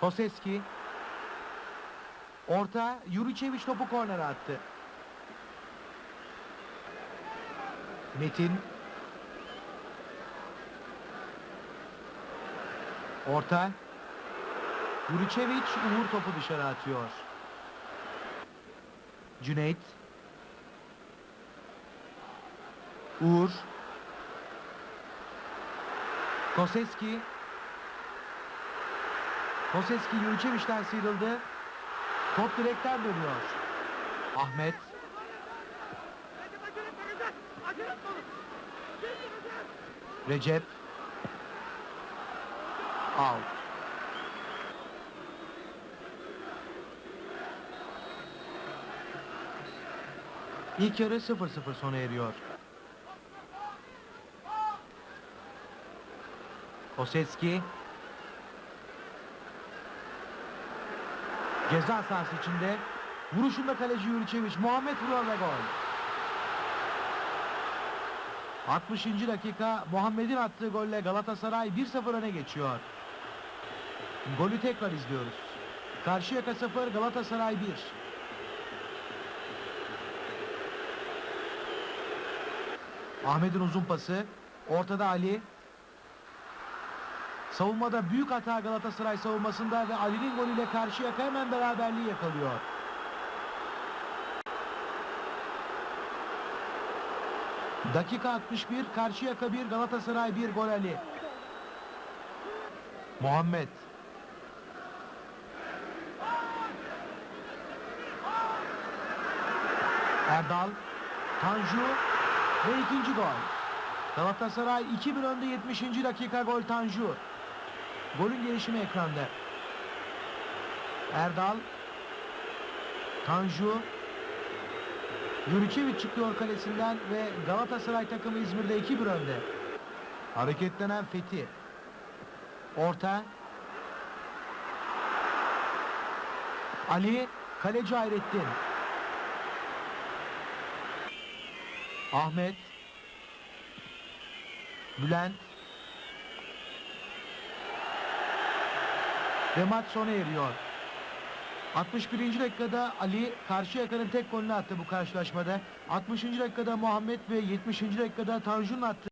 Koseski. Orta. Yuriçeviç topu kornere attı. Metin. Orta. Yuriçeviç Uğur topu dışarı atıyor. Cüneyt. Uğur. Koseski. Koseski Yuriçeviç'ten sıyrıldı. Top direkten dönüyor. Ahmet. Recep. Out. İlk yarı 0-0 sona eriyor. Koseski. Ceza sahası içinde. Vuruşunda kaleci Yuriçeviç. Muhammed vuruyor ve gol. 60. dakika Muhammed'in attığı golle Galatasaray 1-0 öne geçiyor. Golü tekrar izliyoruz. Karşıyaka 0 Galatasaray 1. Ahmet'in uzun pası. Ortada Ali. Savunmada büyük hata Galatasaray savunmasında ve Ali'nin golüyle Karşıyaka hemen beraberliği yakalıyor. Dakika 61 Karşıyaka 1 Galatasaray 1 gol Ali. Muhammed. Erdal. Tanju ve ikinci gol. Galatasaray 2-1 önde 70. dakika gol Tanju. Golün gelişimi ekranda. Erdal. Tanju. Yuriçeviç çıkıyor kalesinden ve Galatasaray takımı İzmir'de 2-1 önde. Hareketlenen Fethi. Orta. Ali. Kaleci Hayrettin. Ahmet. Bülent. Ve maç sona eriyor. 61. dakikada Ali Karşıyaka'nın tek golünü attı bu karşılaşmada. 60. dakikada Muhammed ve 70. dakikada Tanju'nun attığı